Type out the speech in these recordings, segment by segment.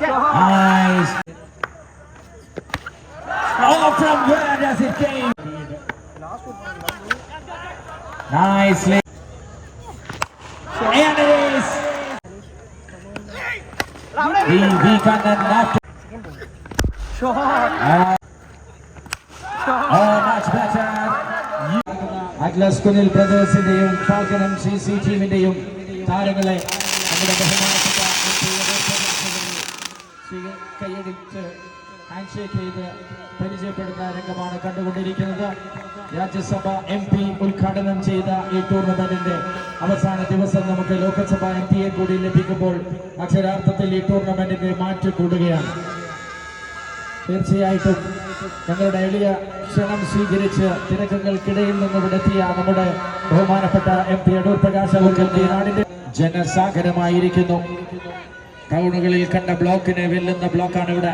Nice. Oh, from where does it came? Nicely. And it is. V. V. Kannan after. Uh, oh, much better. Atlas Kunnil ബ്രദേഴ്സിന്റെയും falcon M C C ടീമിന്റെയും താരങ്ങളെ രംഗമാണ് കണ്ടുകൊണ്ടിരിക്കുന്നത് Rajya Sabha M P ഉദ്ഘാടനം ചെയ്ത ഈ ടൂർണമെന്റിന്റെ അവസാന ദിവസം നമുക്ക് ലോക്സഭ എം പിയെ കൂടി ലഭിക്കുമ്പോൾ അക്ഷരാർത്ഥത്തിൽ ഈ ടൂർണമെന്റിന്റെ മാറ്റ് കൂടുകയാണ്. തീർച്ചയായിട്ടും ഞങ്ങളുടെ എളിയ ക്ഷണം സ്വീകരിച്ച് തിരക്കുകൾക്കിടയിൽ നിന്ന് ഇവിടെത്തിയ നമ്മുടെ ബഹുമാനപ്പെട്ട എം പി അടൂർ പ്രകാശ് നാടിന്റെ ജനസാഗരമായിരിക്കുന്നു. ടൗണുകളിൽ കണ്ട ബ്ലോക്കിനെ വെല്ലുന്ന ബ്ലോക്കാണ് ഇവിടെ.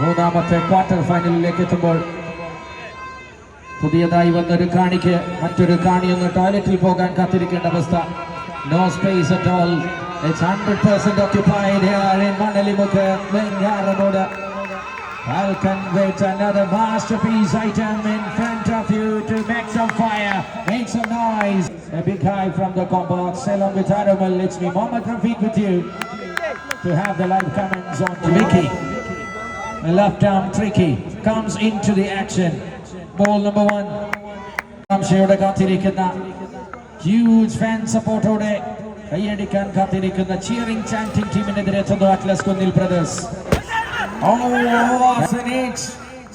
മൂന്നാമത്തെ ക്വാർട്ടർ ഫൈനലിലേക്ക് എത്തുമ്പോൾ പുതിയതായി വന്നൊരു കാണിക്ക് മറ്റൊരു കാണി ഒന്ന് ടോയ്ലറ്റിൽ പോകാൻ കാത്തിരിക്കേണ്ട അവസ്ഥ no space at all it's hundred percent occupied here in മണലിമുക്ക് Venjaramoodu Falcon with another masterpiece item in front of you to make some fire, make some noise. A big high from the combox along with Aramal. It's me, Mohammed Rafiq with you to have the live comments on to Vicky. The left arm tricky comes into the action. Ball number one. സംശയോടെ കാത്തിരിക്കുന്ന huge fan സപ്പോർട്ടോടെ കൈയടിക്കാൻ കാത്തിരിക്കുന്ന cheering chanting ടീമിനെതിരെ എത്തുന്നു Atlas Kunnil brothers Oh, what an hit!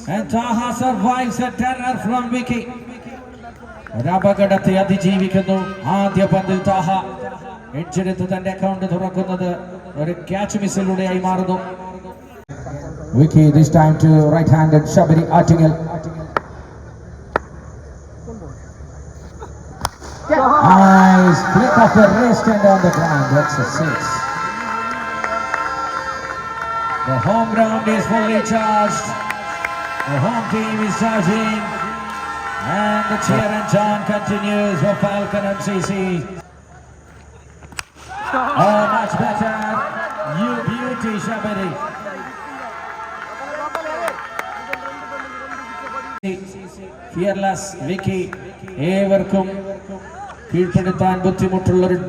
And Taha survives a terror from Vicky. ഒരു അപകടത്തെ അതിജീവിക്കുന്നു ആദ്യ പന്തിൽ താഹ എഡ്ജെടുത്ത് തന്റെ അക്കൗണ്ട് തുറക്കുന്നത് ഒരു ക്യാച്ച് മിസ്സിലൂടെയായി മാറുന്നു Vicky this time to right-handed Shabiri Artingil. Nice flick of the wrist and on the ground. That's a six. The home ground is fully charged. The home team is charging. And the cheer and chant continues for Falcon and CC. Fearless വിക്കി ഏവർക്കും കീഴ്പ്പെടുത്താൻ ബുദ്ധിമുട്ടുള്ള ഒരു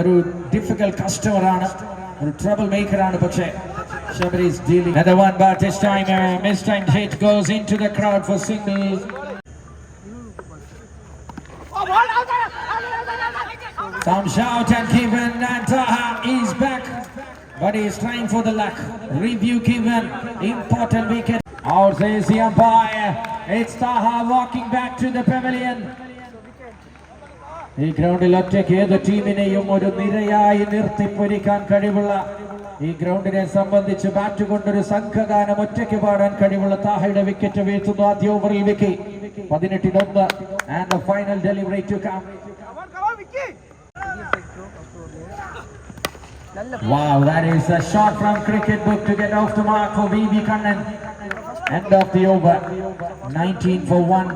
ഒരു difficult കസ്റ്റമറാണ് ഒരു trouble മേക്കറാണ് പക്ഷേ Shabari is dealing. Another one, but this time uh, mistimed hit goes into the crowd for single. Some shout and given and Taha is back. But he is trying for the luck. Review given. Important wicket. Out says the umpire. It's Taha walking back to the pavilion. ഈ ഗ്രൗണ്ടിൽ ഒറ്റയ്ക്ക് ഏത് ടീമിനെയും ഒരു നിരയായി നിർത്തിപ്പൊരിക്കാൻ കഴിവുള്ള ഈ ഗ്രൗണ്ടിനെ സംബന്ധിച്ച് bat കൊണ്ടൊരു സംഘഗാനം ഒറ്റയ്ക്ക് പാടാൻ കഴിവുള്ള താഹയുടെ വിക്കറ്റ് വീഴ്ത്തുന്നു ആദ്യ ഓവറിൽ വിക്കി പതിനെട്ടിനൊന്ന് and the final delivery to come Wow, that is a shot from cricket book to get off the mark for VV Kannan. End of the over. 19 for 1.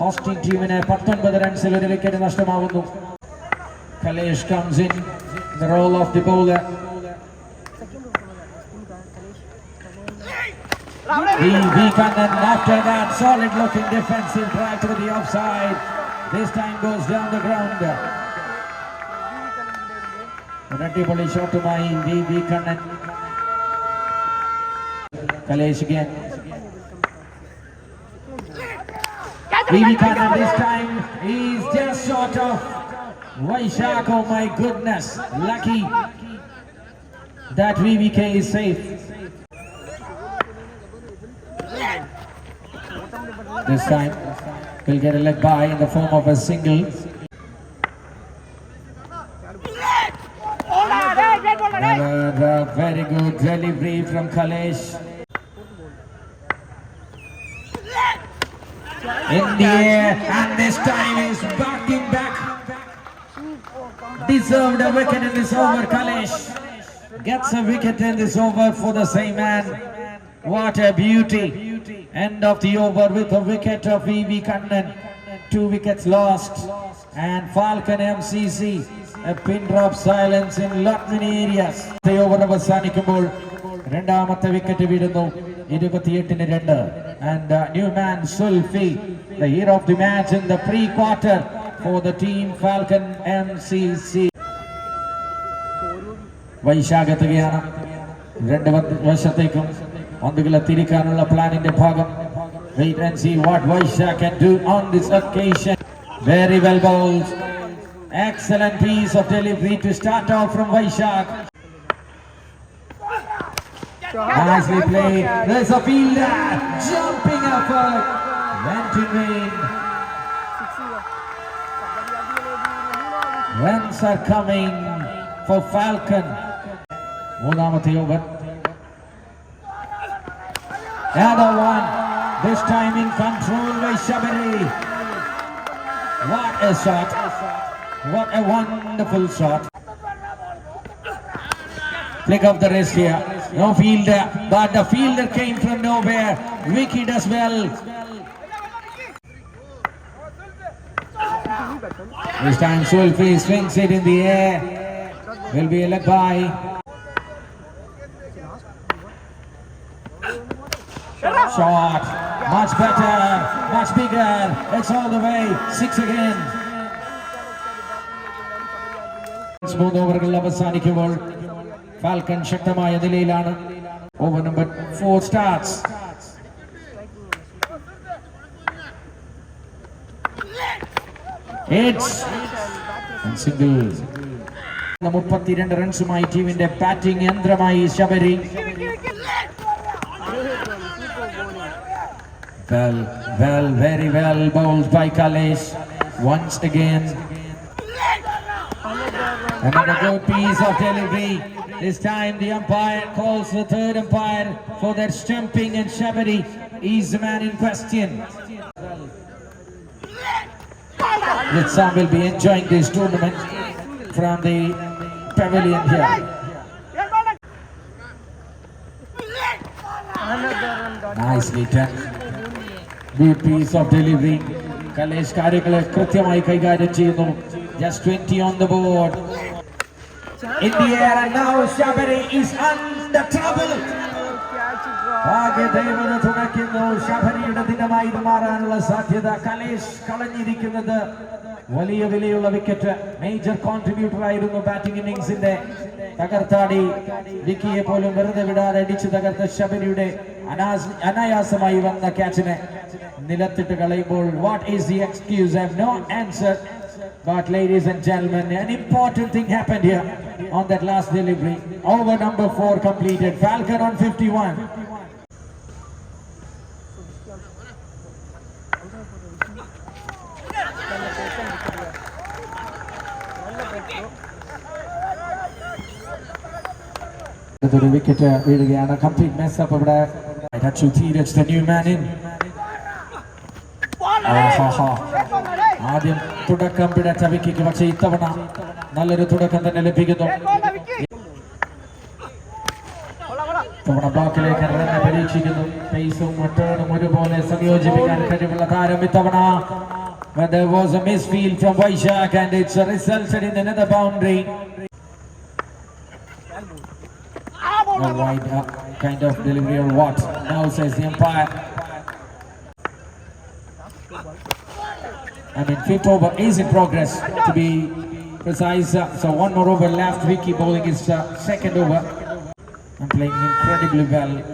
Hosting ടീമിന് പത്തൊൻപത് റൺസിൽ ഒരു wicket നഷ്ടമാവുന്നു Kalesh comes in the role of the bowler. VV Kannan after that solid looking defensive try to the offside. This time goes down the ground. ഒരു അടിപൊളി ഷോട്ടുമായി V V Kannan Kalesh again. VV Kannan this time is just short of Vaishak. Oh my goodness. Lucky that VVK is safe. This time we'll get a leg by in the form of a single. Another uh, very good delivery from Kalesh. In the air, and this time is backing back. Deserved a wicket in this over, Kalesh. Gets a wicket in this over for the same man. What a beauty. End of the over with a wicket of VV Kannan. Two wickets lost. And Falcon MCC A pin drop silence in lot many areas. Over അവസാനിക്കുമ്പോൾ രണ്ടാമത്തെ wicket വീഴുന്നു ഇരുപത്തിയെട്ടിന് രണ്ട് and new man Zulfi the hero of the match in the pre quarter for the team falcon M C C വൈശാഖെത്തുകയാണ് രണ്ട് വ- വശത്തേക്കും പന്തുകളെ തിരിക്കാനുള്ള പ്ലാനിന്റെ ഭാഗം wait and see what Vaishakh can do on this occasion very well bowled excellent piece of delivery to start off from Vaishak nicely played there's a fielder jumping effort went in vain runs are coming for Falcon മൂന്നാമത്തെ over Another one. This time in control by Shabari. What a shot. What a wonderful shot. Flick of the wrist here. No fielder, but the fielder came from nowhere. Vicky does well. This time Sulfi swings it in the air. Will be a leg by. Shot. Much better. Much bigger. It's all the way. Six again. മൂന്ന് ഓവറുകൾ അവസാനിക്കുമ്പോൾ Falcon ശക്തമായ നിലയിലാണ് over number four starts single മുപ്പത്തിരണ്ട് റൺസുമായി ടീമിന്റെ batting യന്ത്രമായി Sabari Well, well, very well bowled by Kalesh. Once again. Another good piece of delivery. This time the umpire calls the third umpire for that stumping and Shabari is the man in question. That some will be enjoying this tournament from the pavilion here. Nicely done. Good piece of delivery. Kalesh കാര്യങ്ങളെ കൃത്യമായി കൈകാര്യം ചെയ്യുന്നു just twenty on the board In the air and now Shabari is under trouble. ഭാഗ്യദേവത തുടയ്ക്കുന്നു. ശബരിയുടെ ദിനമായി മാറാനുള്ള സാധ്യത കലേഷ് കളഞ്ഞിരിക്കുന്നത്. വലിയ വിലയുള്ള വിക്കറ്റ് മേജർ കോൺട്രിബ്യൂട്ടർ ആയിരുന്നു ബാറ്റിംഗ് ഇന്നിംഗ്സിന്റെ തകർത്താടി. വിക്കിയെ പോലും വെറുതെ വിടാതെ അടിച്ചു തകർത്ത ശബരിയുടെ അനായാസമായി വന്ന ക്യാച്ചിനെ നിലത്തിട്ട് കളയുമ്പോൾ what is the excuse I no answer But ladies and gentlemen, an important thing happened here on that last delivery. Over number four completed. Falcon on 51. ഒരു വിക്കറ്റ് വീഴുകയാണ് കംപ്ലീറ്റ് മെസ് അപ്പ് ഇവിടെ Achu Dheeraj the new man in ആഹാഹാ. ആദ്യം തുടക്കം പിഴച്ച വിക്കിക്ക് പക്ഷേ ഇത്തവണ നല്ലൊരു തുടക്കം തന്നെ ലഭിക്കുന്നു ഇത്തവണ ബ്ലോക്കിലേക്ക് റണ്ണ് പരീക്ഷിക്കുന്നു പേസും റിട്ടേണും ഒരുപോലെ സംയോജിപ്പിക്കാൻ കഴിവുള്ള താരം ഇത്തവണ But there was a misfield from Vaishak and it's resulted in another boundary. A wide uh, kind of delivery or what? Now says the umpire. I mean, fifth over is in progress to be precise. so one more over left. Vicky bowling his uh, second over and playing incredibly well.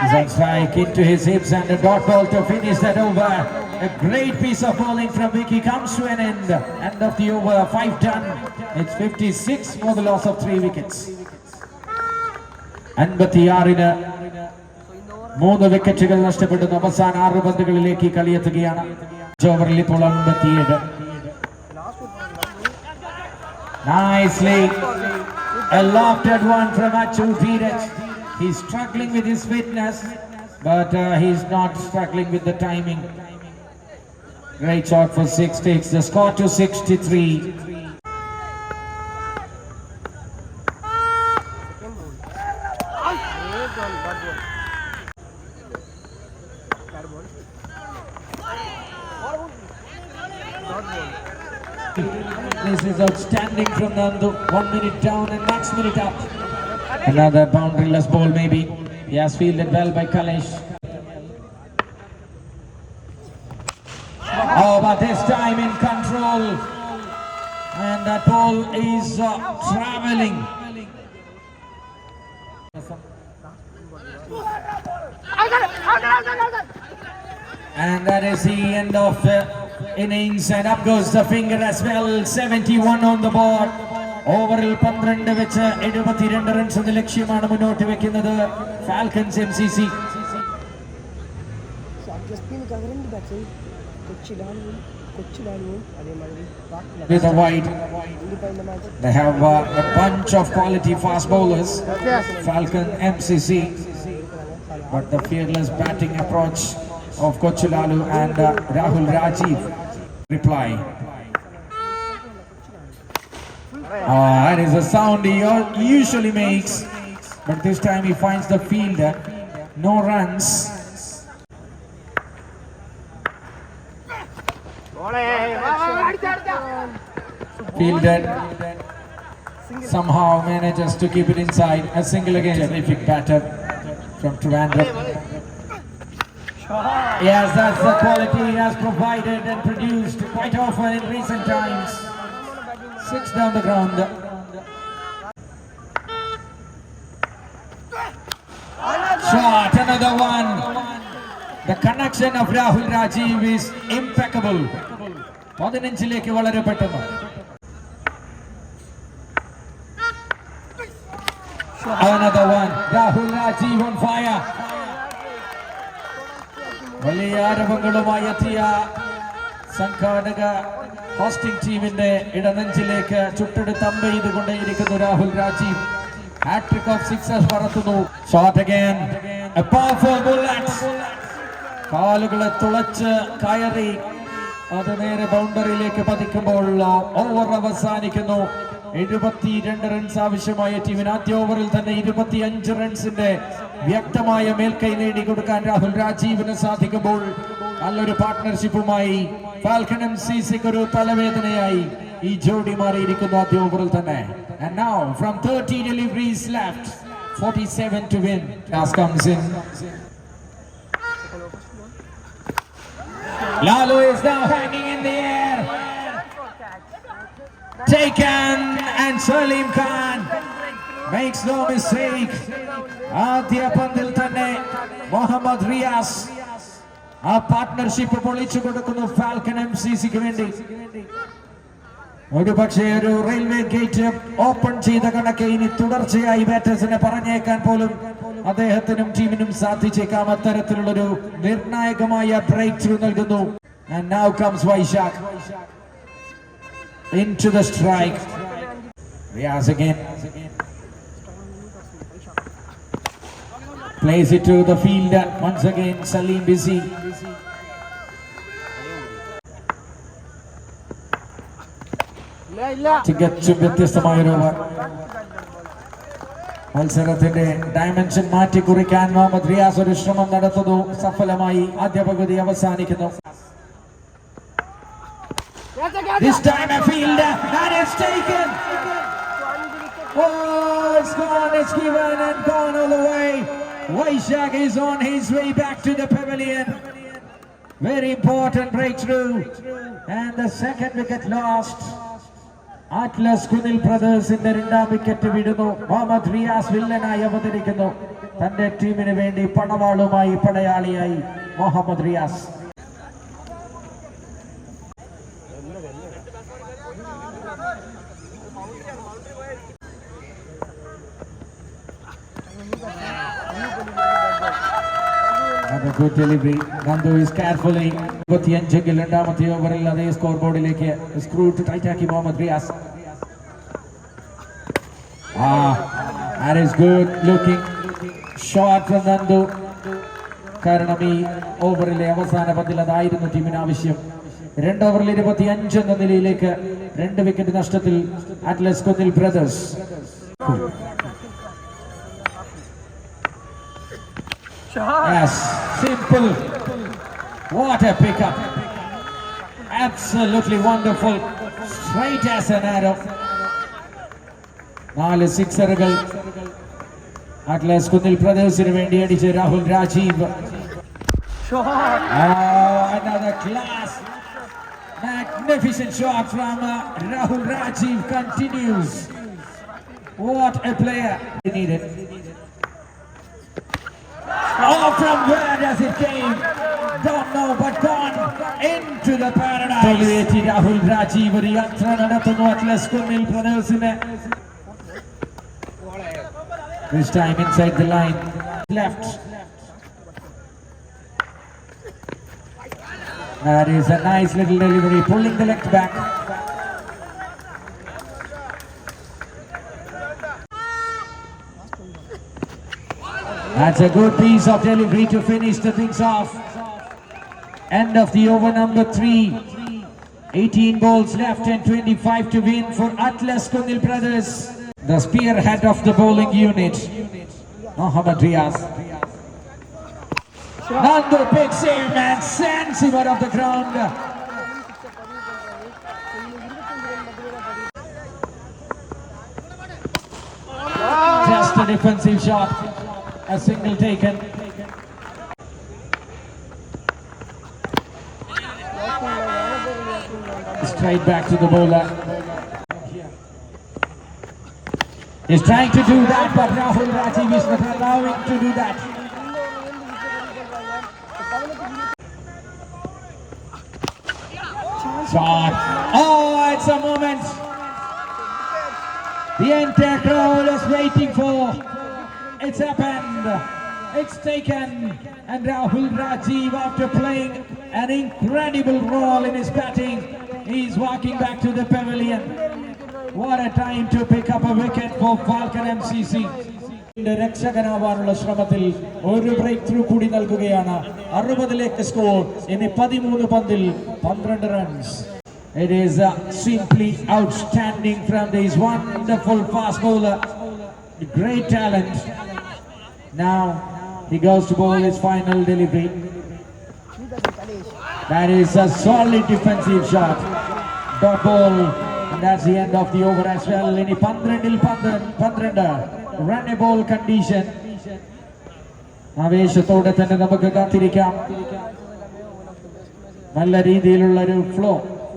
He's strike into his hips and a dot ball to finish that over. A great piece of bowling from Vicky comes to an end. End of the over, five done. It's 56 for the loss of three wickets. And Anbathi മൂന്ന് വിക്കറ്റുകൾ നഷ്ടപ്പെടുന്ന അവസാന ആറ് പന്തുകളിലേക്ക് കളിയെത്തുകയാണ് ഓവറിൽ ഇപ്പോൾ അൻപത്തിയേഴ് Nicely. A lofted one from Achu Dheeraj. He's struggling with his fitness, but uh, he's not struggling with the timing. Great shot for six takes the score to 63. This is outstanding from Nandu. One minute down and next minute up. Another boundaryless ball maybe. He has fielded well by Kalesh. Oh, but this time in control. And that ball is uh, traveling. And that is the end of the innings. And up goes the finger as well. 71 on the board. ഓവറിൽ പന്ത്രണ്ട് വെച്ച് എഴുപത്തിരണ്ട് runs എന്ന ലക്ഷ്യമാണ് മുന്നോട്ട് വെക്കുന്നത് Falcons M C C Justin രണ്ട് bats Kochi ഡാനുവും Kochi ഡാനുവും അതേമാതിരി with a wide. Independent match They have uh, a bunch of quality fast bowlers. Falcon MCC. But the fearless batting approach of Kochulalu and uh, Rahul Rajiv reply. Ah, that is a sound he usually makes, but this time he finds the fielder. No runs. Fielded somehow manages to keep it inside. A single again. Terrific batter from Trivandrum. Yes, that's the quality he has provided and produced quite often in recent times. Six down the ground. Shot, another one. The connection of Rahul Rajiv is impeccable. പതിനഞ്ചിലേക്ക് വളരെ പെട്ടെന്ന് Another one. Rahul Rajiv on fire. വലിയ ആരംഭങ്ങളുമായി എത്തിയ സംഘാടക hosting ടീമിന്റെ ഇടനെഞ്ചിലേക്ക് ചുട്ടെടുത്ത് അമ്പ ചെയ്തുകൊണ്ടേയിരിക്കുന്നു Rahul Rajeev. Hat trick of sixes പറത്തുന്നു. Shot bullet കാലുകളെ തുളച്ച് കയറി. അത് നേരെ ബൗണ്ടറിയിലേക്ക് പതിക്കുമ്പോൾ ഓവർ അവസാനിക്കുന്നു. എഴുപത്തിരണ്ട് റൺസ് ആവശ്യമായ ടീമിന് ആദ്യ ഓവറിൽ തന്നെ ഇരുപത്തിയഞ്ച് റൺസിന്റെ വ്യക്തമായ മേൽക്കൈ നേടിക്കൊടുക്കാൻ രാഹുൽ രാജീവിന് സാധിക്കുമ്പോൾ നല്ലൊരു പാർട്ട്ണർഷിപ്പുമായി ഫാൽക്കൺ എം സി സിക്ക് ഒരു തലവേദനയായി ഈ ജോഡി മാറിയിരിക്കുന്നു ആദ്യ ഓവറിൽ തന്നെ And now from 30 deliveries left, 47 to win. As comes in. Lalu is now hanging in the air. Taken and Salim Khan makes no mistake. ആദ്യ പന്തിൽ തന്നെ മുഹമ്മദ് റിയാസ് ആ പാർട്ട്ണർഷിപ്പ് പൊളിച്ചു കൊടുക്കുന്നു ഫാൽക്കൺ എം സി സിക്ക് വേണ്ടി. ഒരു പക്ഷേ ഒരു റെയിൽവേ ഗേറ്റ് ഓപ്പൺ ചെയ്ത കണക്കെ ഇനി തുടർച്ചയായി ബാറ്റേഴ്സിനെ പറഞ്ഞേക്കാൻ പോലും അദ്ദേഹത്തിനും ടീമിനും സാധിച്ചേക്കാം. അത്തരത്തിലുള്ളൊരു നിർണായകമായ ബ്രേക്ക് ത്രൂ നൽകുന്നു. And now comes Vaishak. Into the strike. Riaz again. Plays it to the fielder. Once again, Salim busy. തികച്ചും വ്യത്യസ്തമായ ഒരു ഓവർ മത്സരത്തിന്റെ ഡയമെൻഷൻ മാറ്റി കുറിക്കാൻ മുഹമ്മദ് റിയാസ് ഒരു ശ്രമം നടത്തുന്നു സഫലമായി ആദ്യ പകുതി അവസാനിക്കുന്നു This time a fielder and it's taken. Oh, it's gone, it's given and gone all the way. Vaishak is on his way back to the pavilion. Very important breakthrough. And the second wicket lost. Atlas Kunnil ബ്രദേഴ്സിന്റെ രണ്ടാം wicket വിടുന്നു മുഹമ്മദ് റിയാസ് വില്ലനായി അവതരിക്കുന്നു തന്റെ ടീമിന് വേണ്ടി പടവാളുമായി പടയാളിയായി Muhammad Riyas And delivery. Nandu is carefully ഇരുപത്തിയഞ്ചെങ്കിൽ രണ്ടാമത്തെ ഓവറിൽ അതേ score ബോർഡിലേക്ക് സ്ക്രൂട്ട് ടൈറ്റാക്കി Mohammed Riyas. that is good looking shot from Nandu. കാരണം ഈ ഓവറിലെ അവസാന പന്തിൽ അതായിരുന്നു ടീമിന് ആവശ്യം. രണ്ട് ഓവറിൽ ഇരുപത്തി അഞ്ച് എന്ന നിലയിലേക്ക് രണ്ട് വിക്കറ്റ് നഷ്ടത്തിൽ Atlas Kunnil brothers Yes, simple. What a pickup. Absolutely wonderful straight as an arrow. നാല് സിക്സറുകൾ അറ്റ്ലസ് കുന്നിൽ പ്രദേശത്തിന് വേണ്ടി അടിച്ച് Rahul Rajeev Shot. Oh, another class. Magnificent shot from uh, Rahul Rajiv continues. What a player he needed. Oh, from where does it came? Don't know, but gone into the paradise. തൊലിവേറ്റി Rahul Rajeev ഒരു യാത്ര നടത്തുന്നു Atlas കുന്നിൽ പ്രദേശത്തിന് This time inside the line, left. That is a nice little delivery, pulling the left back. That's a good piece of delivery to finish the things off. End of the over number three. 18 balls left and 25 to win for Atlas Kunil Brothers. The spearhead of the bowling unit, Mohammad Riaz. Another big save man sends him out of the ground. Just a defensive shot. A single taken. Straight back to the bowler. He's trying to do that, but Rahul Rajiv is not allowing to do that. Shot. Oh, it's a moment. The entire crowd is waiting for. It's happened. It's taken. And Rahul Rajiv, after playing an incredible role in his batting, he's walking back to the pavilion. What a time to pick up a wicket for Falcon MCC. ന്റെ രക്ഷകനാവാനുള്ള ശ്രമത്തിൽ ഒരു break through കൂടി നൽകുകയാണ് അറുപതിലേക്ക് score ഇനി പതിമൂന്ന് പന്തിൽ പന്ത്രണ്ട് runs It is uh, simply outstanding from this wonderful fast bowler. Great talent. Now he goes to bowl his final delivery. That is a solid defensive shot. Dot ball. And that's the end of the over as well. ഇനി പന്ത്രണ്ടിൽ പന്ത്രണ്ട് പന്ത്രണ്ട് run A ball condition ആവേശത്തോടെ തന്നെ നമുക്ക് കാത്തിരിക്കാം നല്ല രീതിയിലുള്ള ഒരു ഫ്ലോ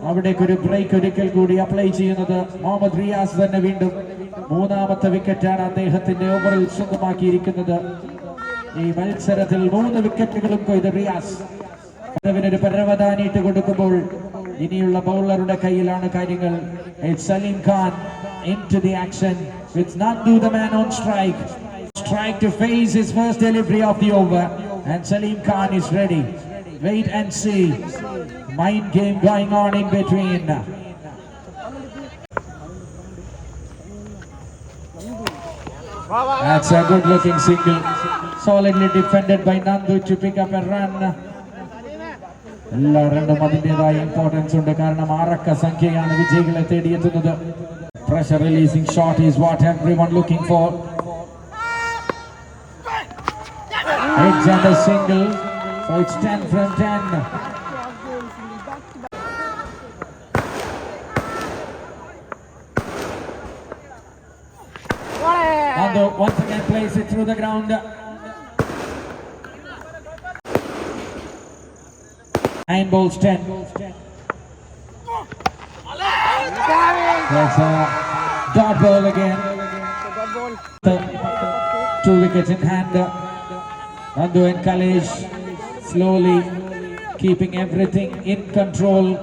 അവിടേക്ക് ഒരു ബ്രേക്ക് ഒരിക്കൽ കൂടി അപ്ലൈ ചെയ്യുന്നത് മുഹമ്മദ് റിയാസ് തന്നെ വീണ്ടും മൂന്നാമത്തെ വിക്കറ്റാണ് അദ്ദേഹത്തിന്റെ ഓവറിൽ സ്വന്തമാക്കിയിരിക്കുന്നത് ഈ മത്സരത്തിൽ മൂന്ന് വിക്കറ്റുകളും കൊയ്ത് റിയാസ് അതിനൊരു പരവധാനിയിട്ട് കൊടുക്കുമ്പോൾ ഇനിയുള്ള ബൗളറുടെ കയ്യിലാണ് കാര്യങ്ങൾ It's Saleem Khan into the action with Nandu the man on strike strike to face his first delivery of the over and Salim Khan is ready wait and see mind game going on in between That's a good looking single. Solidly defended by Nandu to pick up a run. എല്ലാ റണ്ണും അതിൻ്റെതായ importance ഉണ്ട് കാരണം ആറക്ക സംഖ്യയാണ് വിജയികളെ തേടിയെത്തുന്നത് pressure releasing shot is what everyone looking four Edge and a single, so it's 10 from 10. Plays it through the ground. Nine balls, ten. That's a dot ball again. Two wickets in hand. Nando and Kalesh slowly keeping everything in control.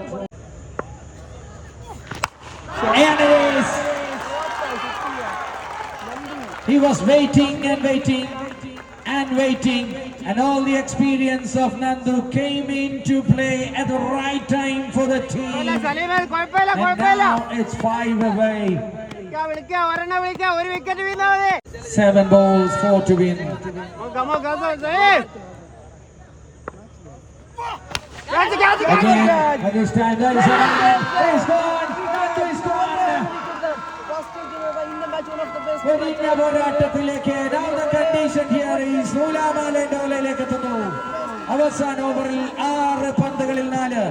And it is. He was waiting and waiting and waiting and all the experience of Nandu came into play at the right time for the team. And now it's five away. Seven balls, four to win. Again, time, gone. വെടിഞ്ഞ പോരാട്ടത്തിലേക്ക് now condition ഓലയിലേക്ക് എത്തുന്നു. അവസാന ഓവറിൽ ആറ് പന്തുകളിൽ നാല്.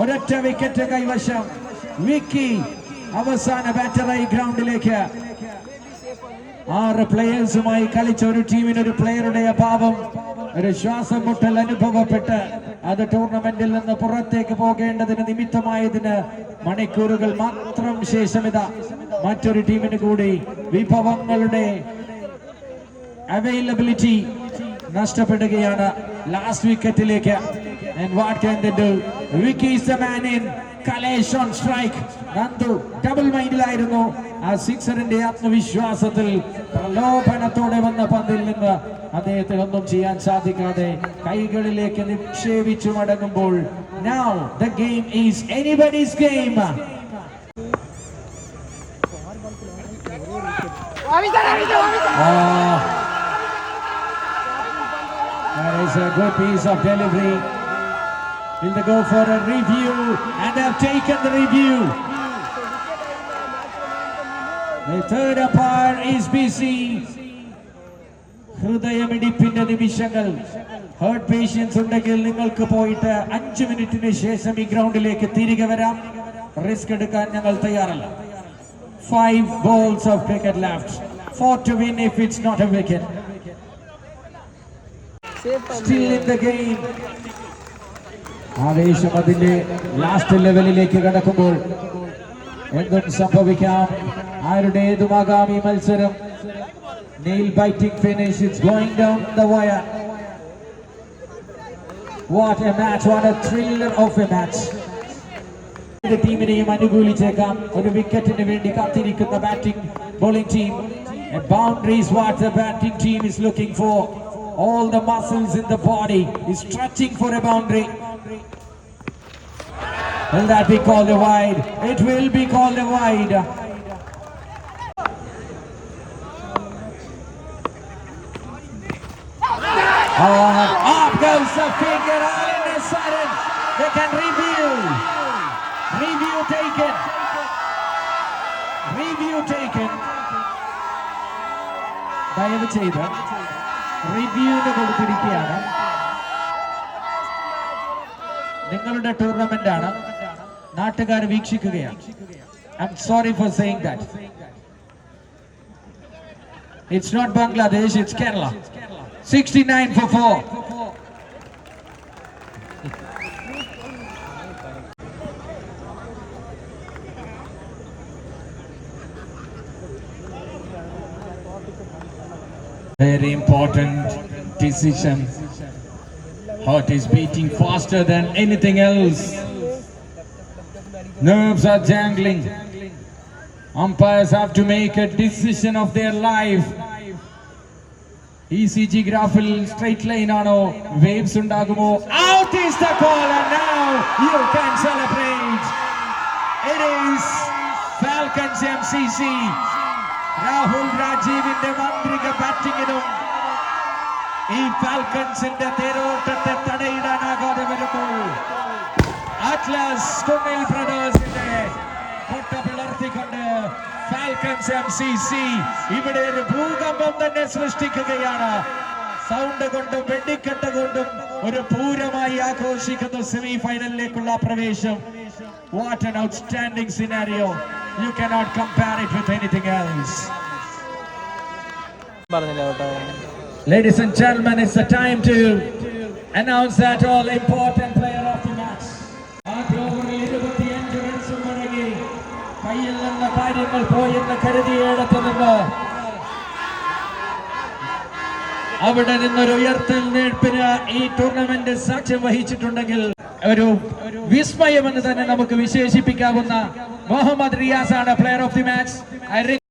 ഒരൊറ്റ വിക്കറ്റ് കൈവശം. വിക്കി അവസാന ബാറ്ററായി ഗ്രൗണ്ടിലേക്ക് ആറ് പ്ലെയേഴ്സുമായി കളിച്ച ഒരു ടീമിന് ഒരു പ്ലെയറുടെ അഭാവം. ഒരു ശ്വാസം മുട്ടൽ അനുഭവപ്പെട്ട് അത് ടൂർണമെന്റിൽ നിന്ന് പുറത്തേക്ക് പോകേണ്ടതിന് നിമിത്തമായതിന് മണിക്കൂറുകൾ മാത്രം ശേഷമിത മറ്റൊരു ടീമിന് കൂടി വിഭവങ്ങളുടെ അവൈലബിലിറ്റി നഷ്ടപ്പെടുകയാണ് ലാസ്റ്റ് വിക്കറ്റിലേക്ക് And what can. Kalesh strike. Nandu double മൈൻഡിലായിരുന്നു ആ സിക്സറിന്റെ ആത്മവിശ്വാസത്തിൽ പ്രലോഭനത്തോടെ വന്ന പന്തിൽ നിന്ന് അദ്ദേഹത്തെ ഒന്നും ചെയ്യാൻ സാധിക്കാതെ കൈകളിലേക്ക് നിക്ഷേപിച്ചു മടങ്ങുമ്പോൾ now the game is anybody's game that is a good piece of delivery. Will they go for a review? And have taken the review. The third umpire is busy. ഹൃദയമിടിപ്പിന്റെ നിമിഷങ്ങൾ ഹേർട്ട് പേഷ്യൻസ് ഉണ്ടെങ്കിൽ നിങ്ങൾക്ക് പോയിട്ട് അഞ്ചു മിനിറ്റിന് ശേഷം ഈ ഗ്രൗണ്ടിലേക്ക് തിരികെ വരാം റിസ്ക് എടുക്കാൻ ഞങ്ങൾ തയ്യാറല്ല five balls of cricket left four to win if it's not a wicket still in the game ആവേശം അതിന്റെ ലാസ്റ്റ് ലെവലിലേക്ക് കടക്കുമ്പോൾ എന്തും സംഭവിക്കാം ആരുടേതുമാകാം ഈ മത്സരം nail biting finish it's going down the wire what A match what A thriller of A match ഇത് ടീമിനെയും അനുകൂലിച്ചേക്കാം ഒരു വിക്കറ്റിന് വേണ്ടി കാത്തിരിക്കുന്ന batting bowling team boundaries what the batting team is looking for all the muscles in the body is stretching for a boundary Will that be called a wide it will be called a wide Oh, up goes the finger all in a sudden. They can review. Review taken. Review taken. ദയവ് ചെയ്ത് റിവ്യൂവിന് കൊടുത്തിരിക്കുകയാണ് നിങ്ങളുടെ tournament ആണ് നാട്ടുകാർ വീക്ഷിക്കുകയാണ് I am sorry four saying that it's not Bangladesh it's Kerala 69 for 4. Very important decision. Heart is beating faster than anything else. Nerves are jangling. Umpires have to make a decision of their life. E C G ഗ്രാഫിൽ straight line ആണോ waves ഉണ്ടാകുമോ out is the call and now you can celebrate it is falcons MCC Rahul രാജീവിന്റെ മാന്ത്രിക ബാറ്റിംഗിനും ഈ ഫാൽക്കൺസിന്റെ തേരോട്ടത്തെ തടയിടാനാകാതെ വരുമ്പോൾ Atlas Kunnil ബ്രദേഴ്സിന്റെ മുട്ട പിളർത്തിക്കൊണ്ട് Falcons M C C ഇവിടെ ഒരു ഭൂകമ്പം തന്നെ സൃഷ്ടിക്കുകയാണ് സൗണ്ട് കൊണ്ടും വെടിക്കെട്ട് കൊണ്ടും ഒരു പൂരമായി ആഘോഷിക്കുന്ന സെമി ഫൈനലിലേക്കുള്ള പ്രവേശം what an outstanding scenario you cannot compare it with anything else Ladies and gentlemen, it's the time to announce that all important player കാര്യങ്ങൾ പോയെന്ന് കരുതിയിടത്ത് അവിടെ നിന്നൊരു ഉയർത്തൽ നേർപ്പിന് ഈ ടൂർണമെന്റ് സാക്ഷ്യം വഹിച്ചിട്ടുണ്ടെങ്കിൽ ഒരു വിസ്മയമെന്ന് തന്നെ നമുക്ക് വിശേഷിപ്പിക്കാവുന്ന മുഹമ്മദ് റിയാസാണ് പ്ലെയർ ഓഫ് ദി മാച്ച്